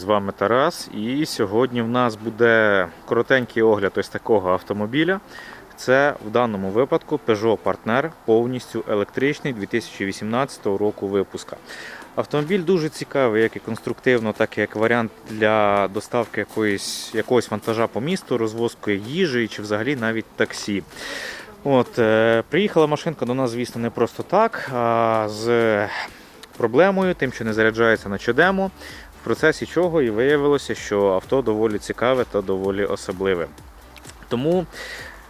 з вами Тарас. І сьогодні в нас буде коротенький огляд ось такого автомобіля. Це в даному випадку Peugeot Partner повністю електричний 2018 року випуска. Автомобіль дуже цікавий, як і конструктивно, так і як варіант для доставки якоїсь, якогось вантажа по місту, розвозки їжі чи взагалі навіть таксі. От, е, приїхала машинка до нас, звісно, не просто так, а з проблемою, тим, що не заряджається на чодему, в процесі чого і виявилося, що авто доволі цікаве та доволі особливе. Тому,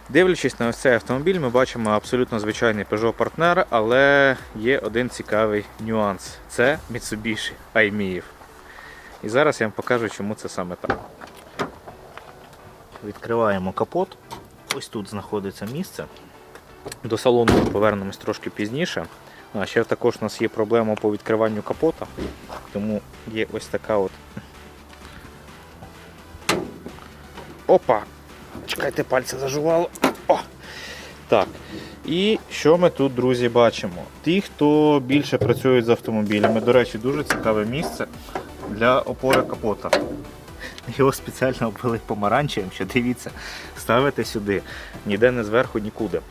дивлячись на ось цей автомобіль, ми бачимо абсолютно звичайний Peugeot Partner, але є один цікавий нюанс це Mitsubishi Айміїв. І зараз я вам покажу, чому це саме так. Відкриваємо капот. Ось тут знаходиться місце. До салону повернемось трошки пізніше. А ще також у нас є проблема по відкриванню капота, тому є ось така от. Опа! Чекайте, пальце зажувало. О! Так. І що ми тут, друзі, бачимо? Ті, хто більше працюють з автомобілями, до речі, дуже цікаве місце для опори капота. Його спеціально обвели помаранчевим, що дивіться, ставите сюди, ніде не зверху, нікуди.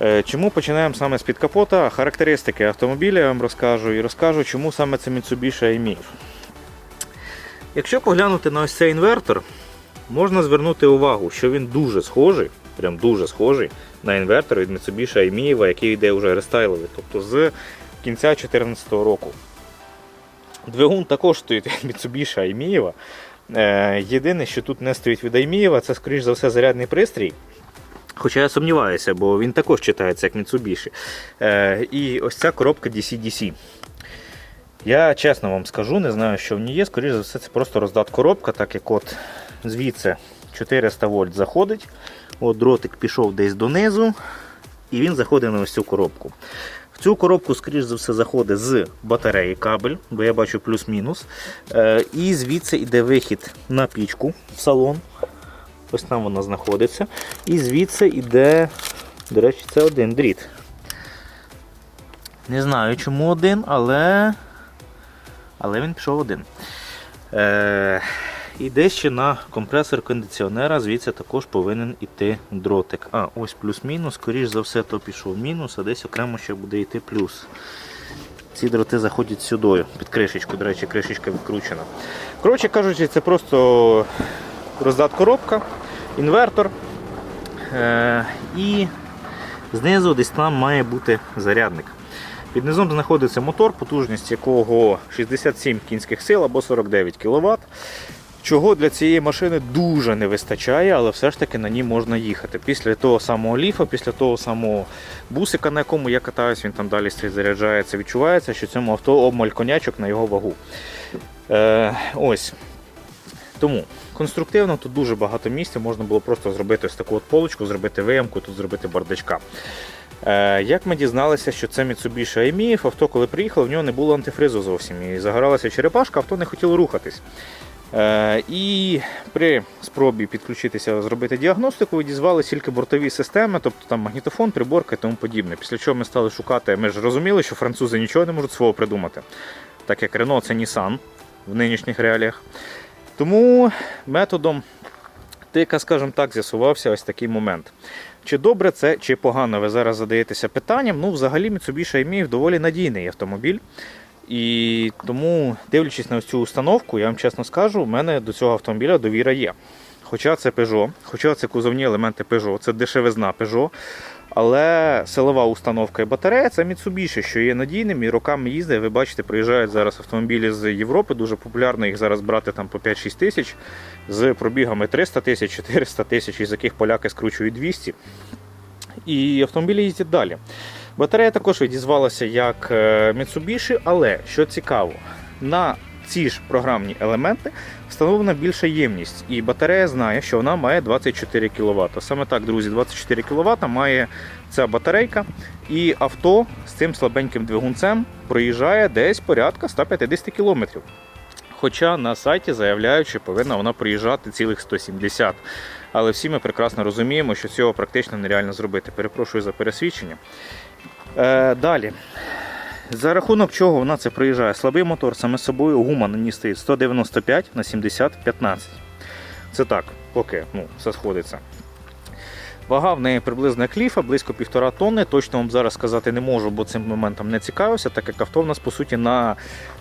Е, Чому починаємо саме з-під капота? Характеристики автомобіля я вам розкажу і розкажу, чому саме це Mitsubishi IMIF. Якщо поглянути на ось цей інвертор, можна звернути увагу, що він дуже схожий, прям дуже схожий на інвертор від Mitsubishi IMIF, який йде вже рестайловий, тобто з кінця 2014 року. Двигун також стоїть від Mitsubishi IMIF. Е, Єдине, що тут не стоїть від IMIF, це, скоріш за все, зарядний пристрій. Хоча я сумніваюся, бо він також читається як Mitsubishi. Е, і ось ця коробка DC-DC. Я чесно вам скажу, не знаю, що в ній є. Скоріше за все, це просто роздат коробка, так як от звідси 400 вольт заходить. От дротик пішов десь донизу, і він заходить на ось цю коробку. В цю коробку, скоріш за все, заходить з батареї кабель, бо я бачу плюс-мінус. Е, і звідси йде вихід на пічку в салон. Ось там вона знаходиться. І звідси йде, до речі, це один дріт. Не знаю, чому один, але але він пішов один. Е, Іде ще на компресор кондиціонера, звідси також повинен іти дротик. А, ось плюс-мінус, скоріш за все, то пішов мінус, а десь окремо ще буде йти плюс. Ці дроти заходять сюди, під кришечку, до речі, кришечка відкручена. Коротше кажучи, це просто роздат коробка, інвертор. Е, і знизу десь там має бути зарядник. Під низом знаходиться мотор, потужність якого 67 кінських сил або 49 кВт. Чого для цієї машини дуже не вистачає, але все ж таки на ній можна їхати. Після того самого ліфа, після того самого бусика, на якому я катаюсь, він там далі заряджається, відчувається, що цьому авто обмаль конячок на його вагу. Е, ось. Тому конструктивно тут дуже багато місця, можна було просто зробити ось таку от полочку, зробити виямку, тут зробити бардачка. Е, як ми дізналися, що це Mitsubishi IMIF, авто, коли приїхало, в нього не було антифризу зовсім. І загоралася черепашка, авто не хотіло рухатись. Е, і при спробі підключитися, зробити діагностику, відізвали тільки бортові системи, тобто там магнітофон, приборка і тому подібне. Після чого ми стали шукати, ми ж розуміли, що французи нічого не можуть свого придумати, так як Renault це Nissan в нинішніх реаліях. Тому методом тика, скажімо так, з'ясувався ось такий момент. Чи добре це, чи погано, ви зараз задаєтеся питанням. Ну, взагалі, Mitsubishi IMIF доволі надійний автомобіль. І тому, дивлячись на цю установку, я вам чесно скажу, у мене до цього автомобіля довіра є. Хоча це Peugeot, хоча це кузовні елементи Peugeot, це дешевизна Peugeot, але силова установка і батарея це Mitsubishi, що є надійним і роками їздить. Ви бачите, приїжджають зараз автомобілі з Європи, дуже популярно їх зараз брати там по 5-6 тисяч з пробігами 300 тисяч, 400 тисяч, із яких поляки скручують 200. І автомобілі їздять далі. Батарея також відізвалася як е, Mitsubishi, але що цікаво, на ці ж програмні елементи встановлена більша ємність, і батарея знає, що вона має 24 кВт. Саме так, друзі, 24 кВт має ця батарейка, і авто з цим слабеньким двигунцем проїжджає десь порядка 150 км. Хоча на сайті заявляють, що повинна вона проїжджати цілих 170. Але всі ми прекрасно розуміємо, що цього практично нереально зробити. Перепрошую за пересвідчення. Е, далі. За рахунок чого вона це проїжджає? Слабий мотор, саме собою гума на ній стоїть 195 на 70 15. Це так, поки ну, все сходиться. Вага в неї приблизно як ліфа, близько півтора тонни. Точно вам зараз сказати не можу, бо цим моментом не цікавився, так як авто в нас по суті на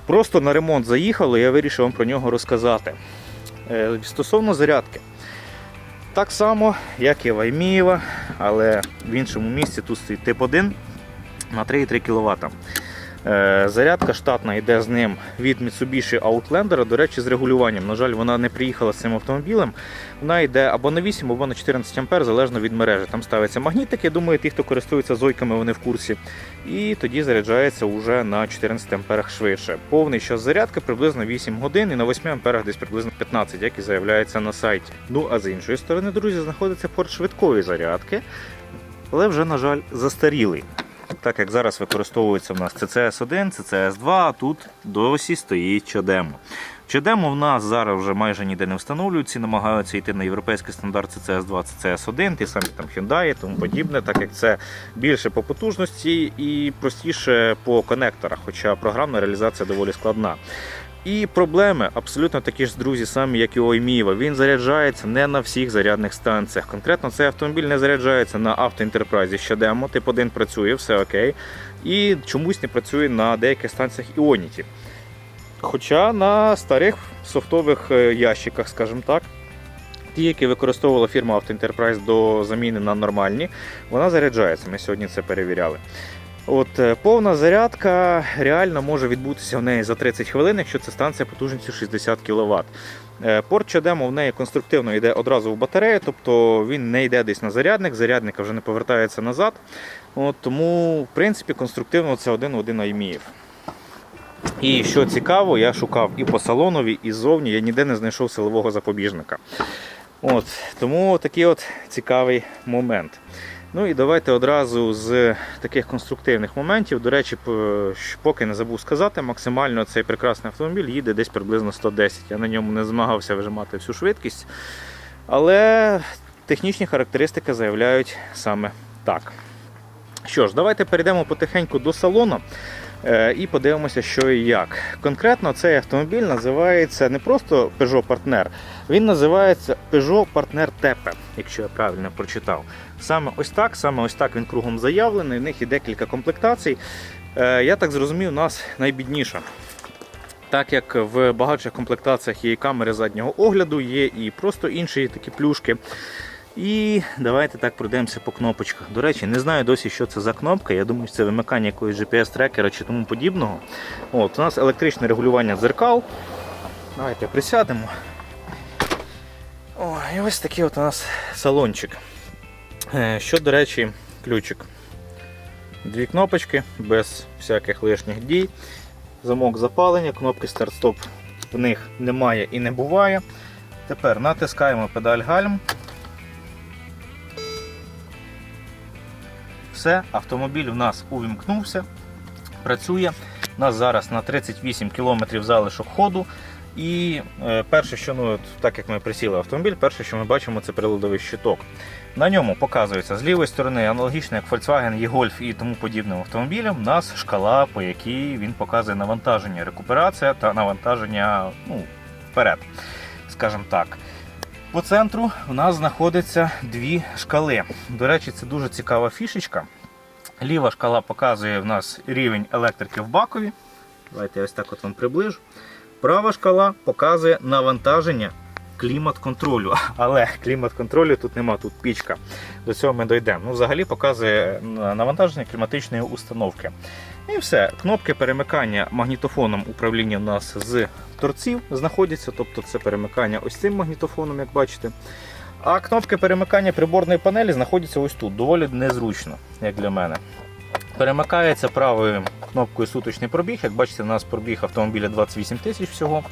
просто на ремонт заїхало, я вирішив вам про нього розказати. Е, Стосовно зарядки. Так само, як і в Аймієва, але в іншому місці тут стоїть тип 1 на 3,3 кВт. Е, Зарядка штатна йде з ним від Mitsubishi Outlander, до речі, з регулюванням. На жаль, вона не приїхала з цим автомобілем. Вона йде або на 8, або на 14 А, залежно від мережі. Там ставиться магнітик, я думаю, ті, хто користується зойками, вони в курсі. І тоді заряджається вже на 14 амперах швидше. Повний час зарядки приблизно 8 годин і на 8 амперах десь приблизно 15, як і заявляється на сайті. Ну а з іншої сторони, друзі, знаходиться порт швидкої зарядки, але вже, на жаль, застарілий. Так як зараз використовується в нас CCS1, CCS2, а тут досі стоїть Чадемо. Чадемо в нас зараз вже майже ніде не встановлюються, намагаються йти на європейський стандарт CCS2, CCS1, ті самі там Hyundai і тому подібне, так як це більше по потужності і простіше по конекторах, хоча програмна реалізація доволі складна. І проблеми абсолютно такі ж, друзі, самі, як і у Аймієва. Він заряджається не на всіх зарядних станціях. Конкретно цей автомобіль не заряджається на автоінтерпрайзі ще демо, тип 1 працює, все окей. І чомусь не працює на деяких станціях Ionity. Хоча на старих софтових е, ящиках, скажімо так, ті, які використовувала фірма Auto Enterprise до заміни на нормальні, вона заряджається. Ми сьогодні це перевіряли. От е, повна зарядка реально може відбутися в неї за 30 хвилин, якщо це станція потужністю 60 кВт. Порт Чадемо в неї конструктивно йде одразу в батарею, тобто він не йде десь на зарядник, зарядника вже не повертається назад. От, тому, в принципі, конструктивно це один-один Айміїв. І що цікаво, я шукав і по салонові, і ззовні, я ніде не знайшов силового запобіжника. От, тому такий от цікавий момент. Ну і давайте одразу з таких конструктивних моментів. До речі, поки не забув сказати, максимально цей прекрасний автомобіль їде десь приблизно 110. Я на ньому не змагався вижимати всю швидкість. Але технічні характеристики заявляють саме так. Що ж, давайте перейдемо потихеньку до салону і подивимося, що і як. Конкретно цей автомобіль називається не просто Peugeot Partner, він називається Peugeot Partner Tepe, якщо я правильно прочитав. Саме ось так, саме ось так він кругом заявлений. В них є декілька комплектацій. Е, Я так зрозумів, у нас найбідніша. Так як в багатших комплектаціях є і камери заднього огляду, є і просто інші такі плюшки. І давайте так пройдемося по кнопочках. До речі, не знаю досі, що це за кнопка. Я думаю, що це вимикання якогось GPS-трекера чи тому подібного. От, У нас електричне регулювання дзеркал. Давайте присядемо. О, і ось такий от у нас салончик. Е, Що, до речі, ключик. Дві кнопочки без всяких лишніх дій. Замок запалення, кнопки старт-стоп в них немає і не буває. Тепер натискаємо педаль гальм. Все, автомобіль у нас увімкнувся, працює. У нас зараз на 38 км залишок ходу. І е, перше, що ну, так як ми присіли автомобіль, перше, що ми бачимо, це приладовий щиток. На ньому показується з лівої сторони, аналогічно як Volkswagen e-Golf і тому подібним автомобілям, у нас шкала, по якій він показує навантаження, рекуперація та навантаження ну, вперед. Скажімо так. По центру у нас знаходиться дві шкали. До речі, це дуже цікава фішечка. Ліва шкала показує в нас рівень електрики в бакові. Давайте я ось так от вам приближу. Права шкала показує навантаження клімат-контролю. Але клімат-контролю тут нема, тут пічка. До цього ми дійдемо. Ну, взагалі показує навантаження кліматичної установки. І все. Кнопки перемикання магнітофоном управління у нас з торців знаходяться, тобто це перемикання ось цим магнітофоном, як бачите. А кнопки перемикання приборної панелі знаходяться ось тут, доволі незручно, як для мене. Перемикається правою кнопкою суточний пробіг. Як бачите, у нас пробіг автомобіля 28 тисяч всього.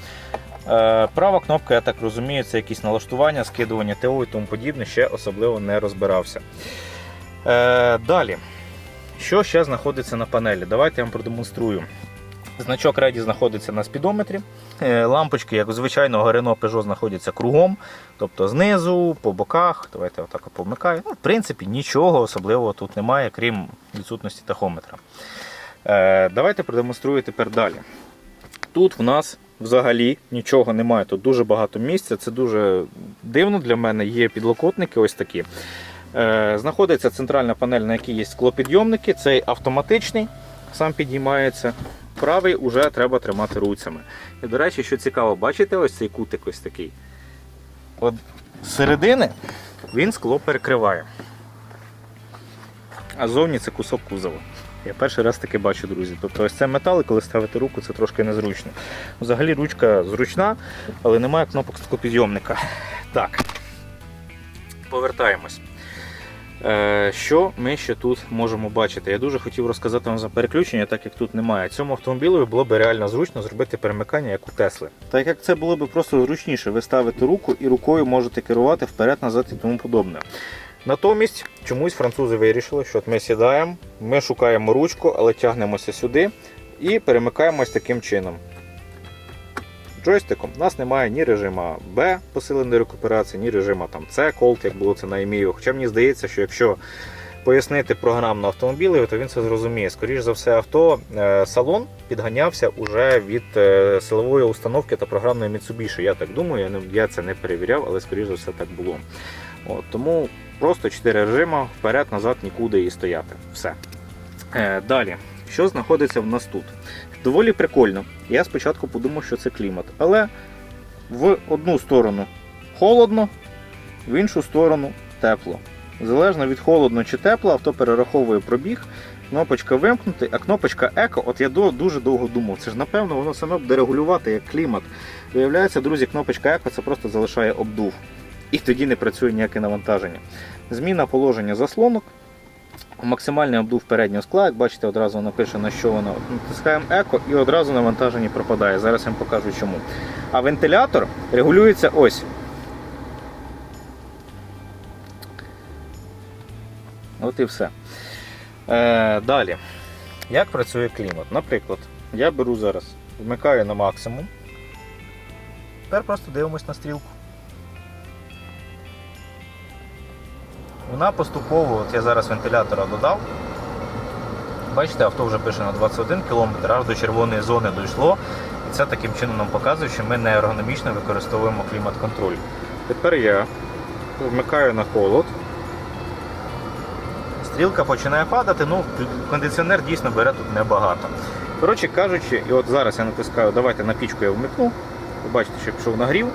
Е, Права кнопка, я так розумію, це якісь налаштування, скидування ТО і тому подібне, ще особливо не розбирався. Е, Далі, що ще знаходиться на панелі? Давайте я вам продемонструю. Значок Ready знаходиться на спідометрі. Е, Лампочки, як у звичайного Renault Peugeot, знаходяться кругом, тобто знизу, по боках. Давайте отак помикаю. Ну, в принципі, нічого особливого тут немає, крім відсутності тахометра. Е, давайте продемонструю тепер далі. Тут в нас взагалі нічого немає. Тут дуже багато місця. Це дуже дивно для мене. Є підлокотники ось такі. Е, знаходиться центральна панель, на якій є склопідйомники. Цей автоматичний, сам підіймається. Правий уже треба тримати руцями. І, до речі, що цікаво, бачите ось цей кутик ось такий. От з середини він скло перекриває. А зовні це кусок кузова. Я перший раз таке бачу, друзі. Тобто ось це метал, і коли ставити руку, це трошки незручно. Взагалі ручка зручна, але немає кнопок склопідйомника. Так. Повертаємось. Е, Що ми ще тут можемо бачити? Я дуже хотів розказати вам за переключення, так як тут немає. Цьому автомобілю було б реально зручно зробити перемикання, як у Тесли. Так як це було б просто зручніше, ви ставите руку і рукою можете керувати вперед, назад і тому подобне. Натомість чомусь французи вирішили, що от ми сідаємо, ми шукаємо ручку, але тягнемося сюди і перемикаємось таким чином. Джойстиком у нас немає ні режима B посиленої рекуперації, ні режима там C, Colt, як було це на EMIO. Хоча мені здається, що якщо пояснити програмно автомобілеві, то він це зрозуміє. Скоріше за все, авто е, салон підганявся уже від е, силової установки та програмної Mitsubishi. Я так думаю, я, це не перевіряв, але скоріше за все так було. От, тому просто 4 режима вперед, назад, нікуди і стояти. Все. Е, далі, що знаходиться в нас тут? Доволі прикольно. Я спочатку подумав, що це клімат, але в одну сторону холодно, в іншу сторону тепло. Залежно від холодно чи тепло, авто перераховує пробіг, кнопочка вимкнути, а кнопочка еко, от я дуже довго думав, це ж напевно воно саме буде регулювати як клімат. Виявляється, друзі, кнопочка еко це просто залишає обдув. І тоді не працює ніяке навантаження. Зміна положення заслонок. Максимальний обдув переднього скла, як бачите, одразу напише на що воно. Натискаємо еко і одразу навантаження пропадає. Зараз я вам покажу чому. А вентилятор регулюється ось. От і все. Е, далі. Як працює клімат? Наприклад, я беру зараз, вмикаю на максимум. Тепер просто дивимось на стрілку. Вона поступово, от я зараз вентилятора додав. Бачите, авто вже пише на 21 км, аж до червоної зони дійшло. І це таким чином нам показує, що ми не ергономічно використовуємо клімат-контроль. Тепер я вмикаю на холод. Стрілка починає падати, ну кондиціонер дійсно бере тут небагато. Коротше кажучи, і от зараз я натискаю, давайте на пічку я вмикну. Ви бачите, що пішов нагрів.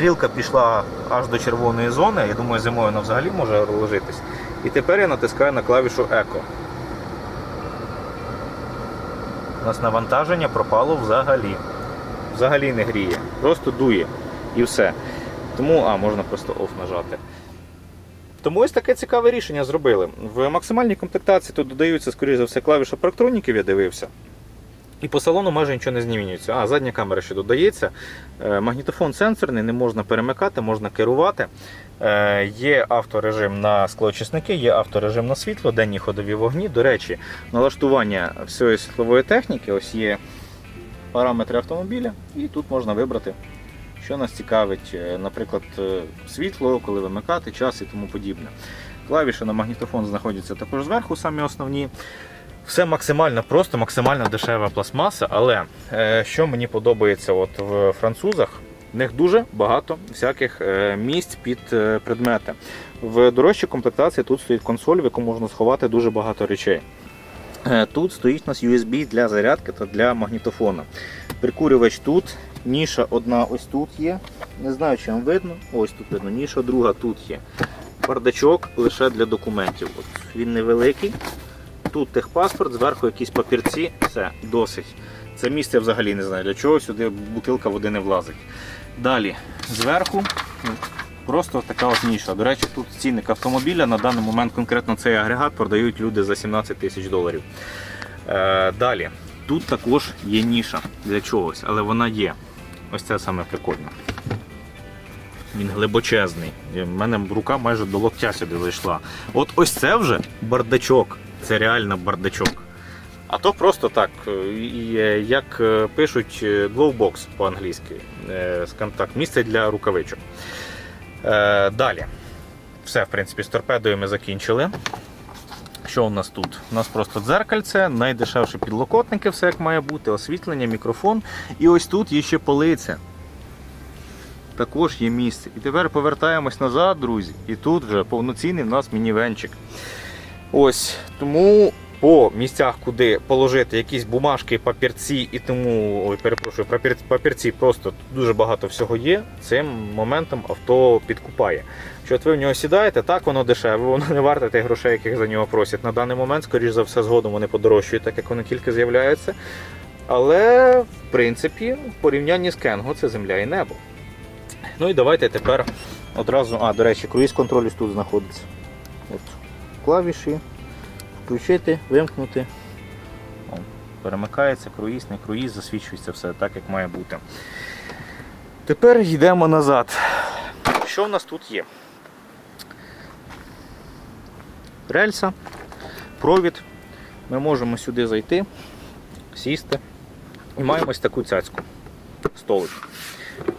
Стрілка пішла аж до червоної зони, я думаю, зимою вона взагалі може ложитись. І тепер я натискаю на клавішу Еко. У нас навантаження пропало взагалі. Взагалі не гріє. Просто дує. І все. Тому, а, можна просто оф нажати. Тому ось таке цікаве рішення зробили. В максимальній комплектації тут додаються, скоріш за все, клавіша парктроніків, я дивився. І по салону майже нічого не змінюється. А, задня камера ще додається. Е, Магнітофон сенсорний, не можна перемикати, можна керувати. Е, Є авторежим на склоочисники, є авторежим на світло, денні ходові вогні. До речі, налаштування всієї світлової техніки, ось є параметри автомобіля, і тут можна вибрати, що нас цікавить, Е, наприклад, світло, коли вимикати, час і тому подібне. Клавіші на магнітофон знаходяться також зверху, самі основні. Все максимально просто, максимально дешева пластмаса, але е, що мені подобається от в французах, в них дуже багато всяких е, місць під е, предмети. В дорожчій комплектації тут стоїть консоль, в яку можна сховати дуже багато речей. Е, Тут стоїть у нас USB для зарядки та для магнітофона. Прикурювач тут, ніша одна ось тут є. Не знаю, чи вам видно. Ось тут видно, ніша друга тут є. Бардачок лише для документів. От він невеликий. Тут техпаспорт, зверху якісь папірці, все, досить. Це місце взагалі не знаю для чого, сюди бутилка води не влазить. Далі, зверху ну, просто така от ніша. До речі, тут цінник автомобіля на даний момент конкретно цей агрегат продають люди за 17 тисяч доларів. Е, далі, тут також є ніша для чогось, але вона є. Ось це саме прикольно. Він глибочезний. У мене рука майже до локтя сюди зайшла. От ось це вже бардачок. Це реально бардачок. А то просто так, е, е, як е, пишуть glowbox по-англійськи. Так, місце для рукавичок. Далі. Все, в принципі, з торпедою ми закінчили. Що у нас тут? У нас просто дзеркальце, найдешевші підлокотники, все як має бути, освітлення, мікрофон. І ось тут є ще полиця. Також є місце. І тепер повертаємось назад, друзі. І тут вже повноцінний в нас мінівенчик. Ось тому по місцях, куди положити якісь бумажки, папірці і тому, ой, перепрошую, папір- папірці просто дуже багато всього є. Цим моментом авто підкупає. Що от ви в нього сідаєте, так воно дешеве, воно не варте тих грошей, яких за нього просять. На даний момент, скоріш за все, згодом вони подорожчують, так як вони тільки з'являються. Але в принципі, в порівнянні з Кенго це земля і небо. Ну і давайте тепер одразу. А, до речі, круїз контроль тут знаходиться. От клавіші. Включити, вимкнути. Перемикається круїз, не круїз, засвічується все так, як має бути. Тепер йдемо назад. Що в нас тут є? Рельса, провід. Ми можемо сюди зайти, сісти. І маємо ось таку цяцьку. Столик.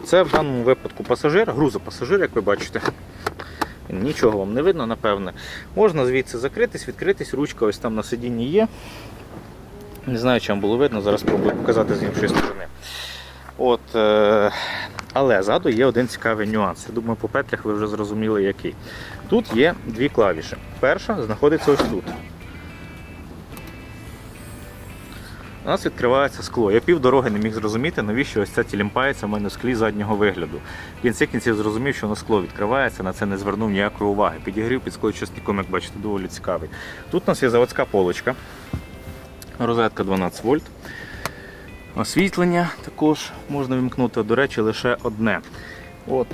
Це в даному випадку пасажир, грузопасажир, як ви бачите. Нічого вам не видно, напевне. Можна звідси закритись, відкритись, ручка ось там на сидінні є. Не знаю, чи вам було видно, зараз спробую показати з іншої сторони. От, е, але ззаду є один цікавий нюанс. Я думаю, по петлях ви вже зрозуміли, який. Тут є дві клавіші. Перша знаходиться ось тут. У нас відкривається скло. Я півдороги не міг зрозуміти, навіщо ось це тілімпається в мене в склі заднього вигляду. В кінці кінців зрозумів, що на скло відкривається, на це не звернув ніякої уваги. Підігрів під склочисником, як бачите, доволі цікавий. Тут у нас є заводська полочка, розетка 12 вольт. Освітлення також можна вімкнути, до речі, лише одне. От.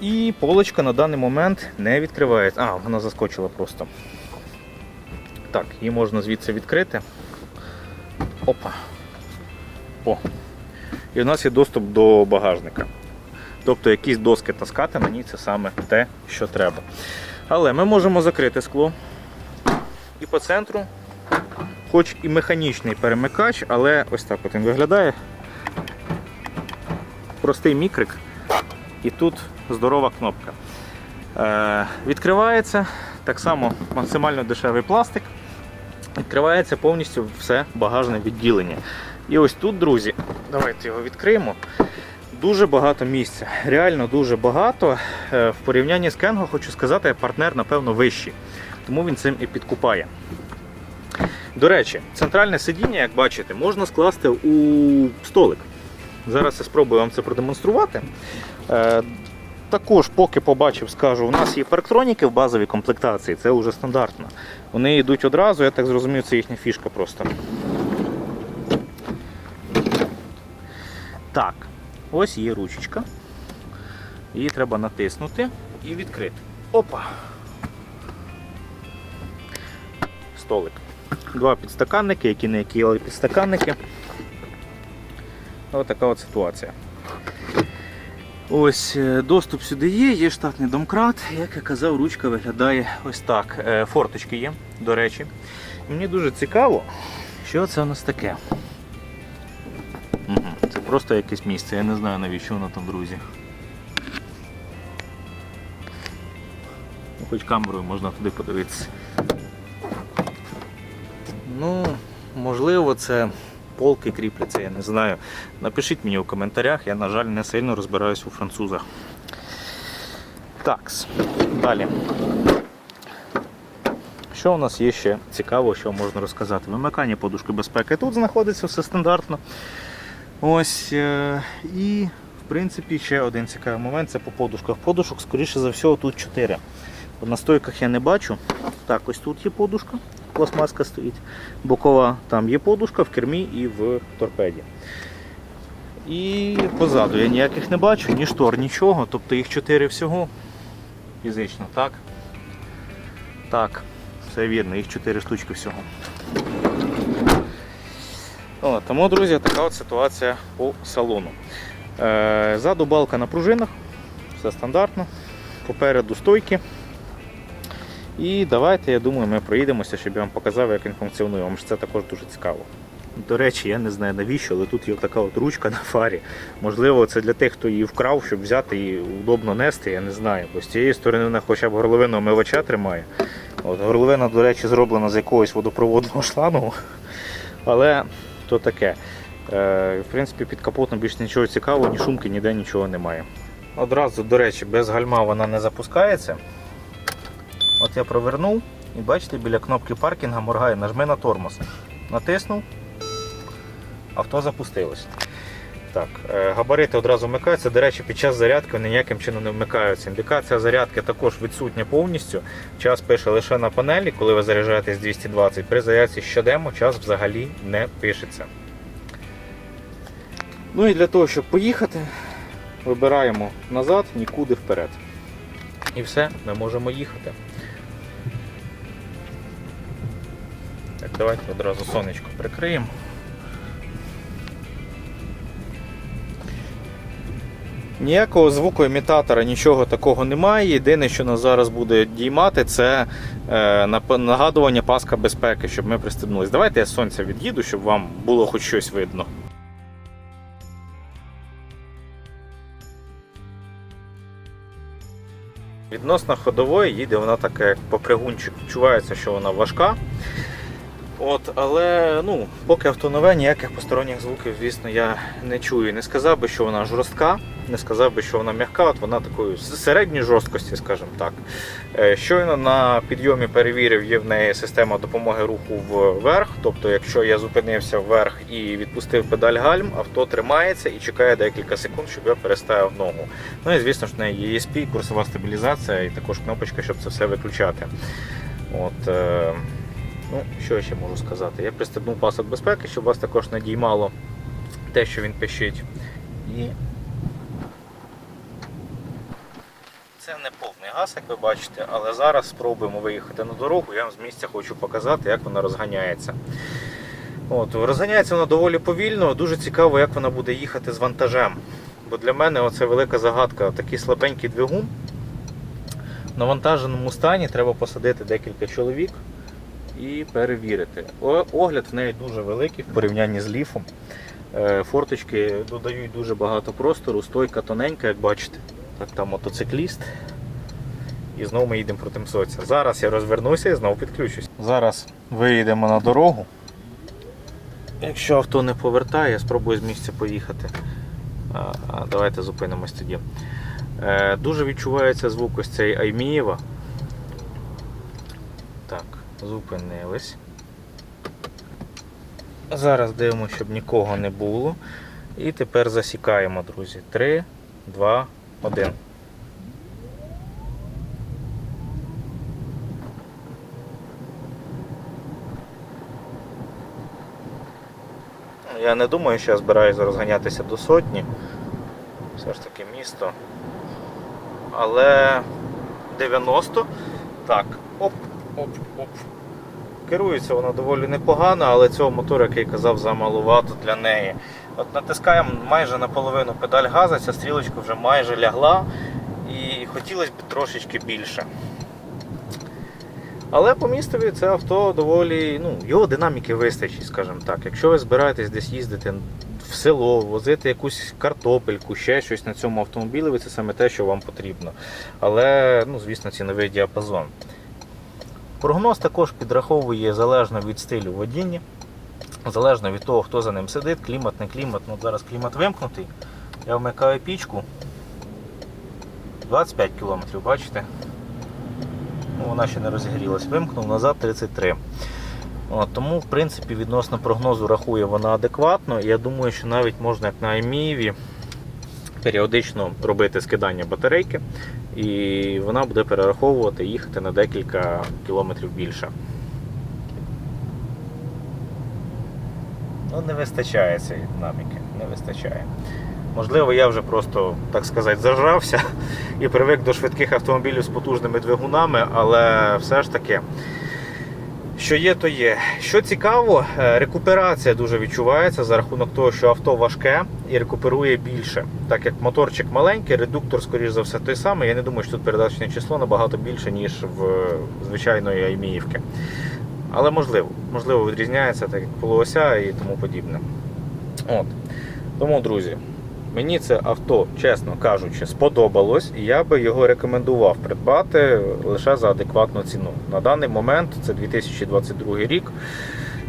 І полочка на даний момент не відкривається. А, вона заскочила просто. Так, її можна звідси відкрити. Опа. О. І у нас є доступ до багажника. Тобто якісь доски таскати ній це саме те, що треба. Але ми можемо закрити скло. І по центру, хоч і механічний перемикач, але ось так от він виглядає. Простий мікрик. І тут здорова кнопка. Е, відкривається так само максимально дешевий пластик. Відкривається повністю все багажне відділення. І ось тут, друзі, давайте його відкриємо. Дуже багато місця. Реально дуже багато. Е, В порівнянні з Кенго, хочу сказати, партнер, напевно, вищий. Тому він цим і підкупає. До речі, центральне сидіння, як бачите, можна скласти у столик. Зараз я спробую вам це продемонструвати. Також, поки побачив, скажу, у нас є парктроніки в базовій комплектації, це вже стандартно. Вони йдуть одразу, я так зрозумів, це їхня фішка просто. Так, ось є ручечка. Її треба натиснути і відкрити. Опа! Столик. Два підстаканники, які не які, але підстаканники. Ось така от ситуація. Ось е, доступ сюди є, є штатний домкрат. Як я казав, ручка виглядає ось так. Е, Форточки є, до речі. Мені дуже цікаво, що це у нас таке. Це просто якесь місце, я не знаю навіщо воно там, друзі. Ну, Хоч камерою можна туди подивитися. Ну, можливо, це полки кріпляться, я не знаю. Напишіть мені у коментарях, я, на жаль, не сильно розбираюсь у французах. Так, далі. Що у нас є ще цікаво, що можна розказати? Вимикання подушки безпеки тут знаходиться все стандартно. Ось. е, І, в принципі, ще один цікавий момент це по подушках. Подушок, скоріше за всього, тут 4. На стойках я не бачу. Так, ось тут є подушка, пластмаска стоїть. Бокова там є подушка в кермі і в торпеді. І позаду я ніяких не бачу, ні штор, нічого. Тобто їх 4 всього. Фізично, так? Так, все вірно, їх 4 штучки всього. О, тому, друзі, така от ситуація по салону. Е, ззаду балка на пружинах, все стандартно. Попереду стойки. І давайте, я думаю, ми проїдемося, щоб я вам показав, як він функціонує. Вам ж це також дуже цікаво. До речі, я не знаю навіщо, але тут є така от ручка на фарі. Можливо, це для тих, хто її вкрав, щоб взяти і удобно нести, я не знаю. Бо з цієї сторони вона хоча б горловину омивача тримає. От, горловина, до речі, зроблена з якогось водопроводного шлангу. Але то таке. Е, в принципі, під капотом більш нічого цікавого, ні шумки, ніде нічого немає. Одразу, до речі, без гальма вона не запускається. От я провернув і бачите, біля кнопки паркінга моргає, нажми на тормоз. Натиснув, авто запустилось. Так, е, габарити одразу вмикаються. До речі, під час зарядки вони ніяким чином не вмикаються. Індикація зарядки також відсутня повністю. Час пише лише на панелі, коли ви заряджаєтесь 220. При зарядці щоденно час взагалі не пишеться. Ну і для того, щоб поїхати, вибираємо назад, нікуди вперед. І все, ми можемо їхати. Давайте одразу сонечко прикриємо. Ніякого звукоімітатора, нічого такого немає. Єдине, що нас зараз буде діймати, це е, нагадування паска безпеки, щоб ми пристебнулись. Давайте я сонця від'їду, щоб вам було хоч щось видно. Відносно ходової їде вона така, як попригунчик. Відчувається, що вона важка. От, але ну, поки авто нове, ніяких посторонніх звуків, звісно, я не чую. Не сказав би, що вона жорстка, не сказав би, що вона м'яка, от вона такої середньої жорсткості, скажімо так. Е, Щойно на підйомі перевірив, є в неї система допомоги руху вверх. Тобто, якщо я зупинився вверх і відпустив педаль гальм, авто тримається і чекає декілька секунд, щоб я переставив ногу. Ну і звісно ж в неї ESP, курсова стабілізація і також кнопочка, щоб це все виключати. От, е, Ну, що я ще можу сказати? Я пристебнув пасок безпеки, щоб вас також не діймало те, що він пищить. І це не повний газ, як ви бачите, але зараз спробуємо виїхати на дорогу. Я вам з місця хочу показати, як вона розганяється. От, розганяється вона доволі повільно, дуже цікаво, як вона буде їхати з вантажем. Бо для мене це велика загадка. Такий слабенький двигун. В навантаженому стані треба посадити декілька чоловік і перевірити. Огляд в неї дуже великий в порівнянні з ліфом. Е, Форточки додають дуже багато простору, стойка тоненька, як бачите. Так, там мотоцикліст. І знову ми їдемо проти Мсоця. Зараз я розвернуся і знову підключусь. Зараз виїдемо на дорогу. Якщо авто не повертає, я спробую з місця поїхати. Давайте зупинимось тоді. Е, дуже відчувається звук ось цей Аймієва. Зупинились. Зараз дивимося, щоб нікого не було. І тепер засікаємо, друзі. 3, 2, 1. Я не думаю, що я збираюся розганятися до сотні. Все ж таки місто. Але 90. Так, оп, оп, оп. Керується вона доволі непогано, але цього мотора, який казав, замалувато для неї. От натискаємо майже наполовину педаль газу, ця стрілочка вже майже лягла і хотілося б трошечки більше. Але по містові це авто доволі, ну, його динаміки вистачить, скажімо так. Якщо ви збираєтесь десь їздити в село, возити якусь картопельку, ще щось на цьому автомобілі, це саме те, що вам потрібно. Але, ну, звісно, ціновий діапазон. Прогноз також підраховує залежно від стилю водіння, залежно від того, хто за ним сидить, клімат, не клімат. Ну, зараз клімат вимкнутий. Я вмикаю пічку. 25 км, бачите? Ну, вона ще не розігрілась. Вимкнув назад 33. От, тому, в принципі, відносно прогнозу рахує вона адекватно. Я думаю, що навіть можна, як на Амієві, періодично робити скидання батарейки, і вона буде перераховувати їхати на декілька кілометрів більше. Ну, не вистачає цієї динаміки, не вистачає. Можливо, я вже просто, так сказати, зажрався і привик до швидких автомобілів з потужними двигунами, але все ж таки, що є, то є. Що цікаво, е, рекуперація дуже відчувається за рахунок того, що авто важке і рекуперує більше. Так як моторчик маленький, редуктор, скоріш за все, той самий. Я не думаю, що тут передаточне число набагато більше, ніж в звичайної Айміївки. Але можливо, можливо, відрізняється так як полуося і тому подібне. От. Тому, друзі, Мені це авто, чесно кажучи, сподобалось, і я би його рекомендував придбати лише за адекватну ціну. На даний момент це 2022 рік.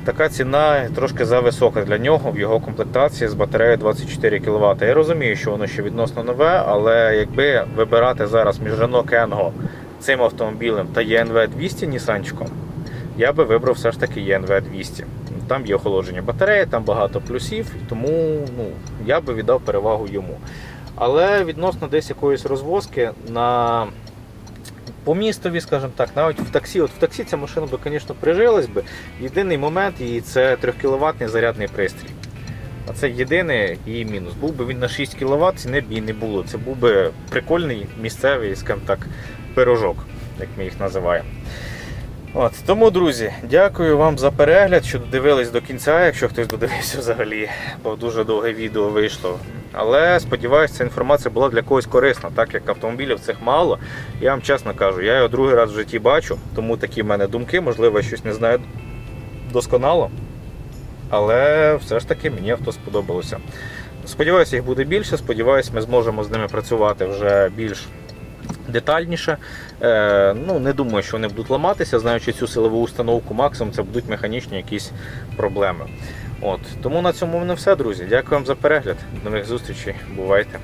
Така ціна трошки зависока для нього в його комплектації з батареєю 24 кВт. Я розумію, що воно ще відносно нове, але якби вибирати зараз між Renault Kengo цим автомобілем та ENV 200 Нісанчиком, я би вибрав все ж таки ENV 200. Там є охолодження батареї, там багато плюсів, тому ну, я би віддав перевагу йому. Але відносно десь якоїсь розвозки на по містові, скажімо так, навіть в таксі. От в таксі ця машина би, звісно, прижилась би. Єдиний момент і це 3 кВт зарядний пристрій. А це єдиний її мінус. Був би він на 6 кВт, ціни б її не було. Це був би прикольний місцевий, скажімо так, пирожок, як ми їх називаємо. От, тому, друзі, дякую вам за перегляд, що додивились до кінця, якщо хтось додивився взагалі, бо дуже довге відео вийшло. Але сподіваюся, ця інформація була для когось корисна, так як автомобілів цих мало. Я вам чесно кажу, я його другий раз в житті бачу, тому такі в мене думки, можливо, я щось не знаю досконало. Але все ж таки мені авто сподобалося. Сподіваюся, їх буде більше. Сподіваюся, ми зможемо з ними працювати вже більш детальніше. Е, ну, не думаю, що вони будуть ламатися, знаючи цю силову установку, максимум це будуть механічні якісь проблеми. От. Тому на цьому в мене все, друзі. Дякую вам за перегляд. До нових зустрічей. Бувайте!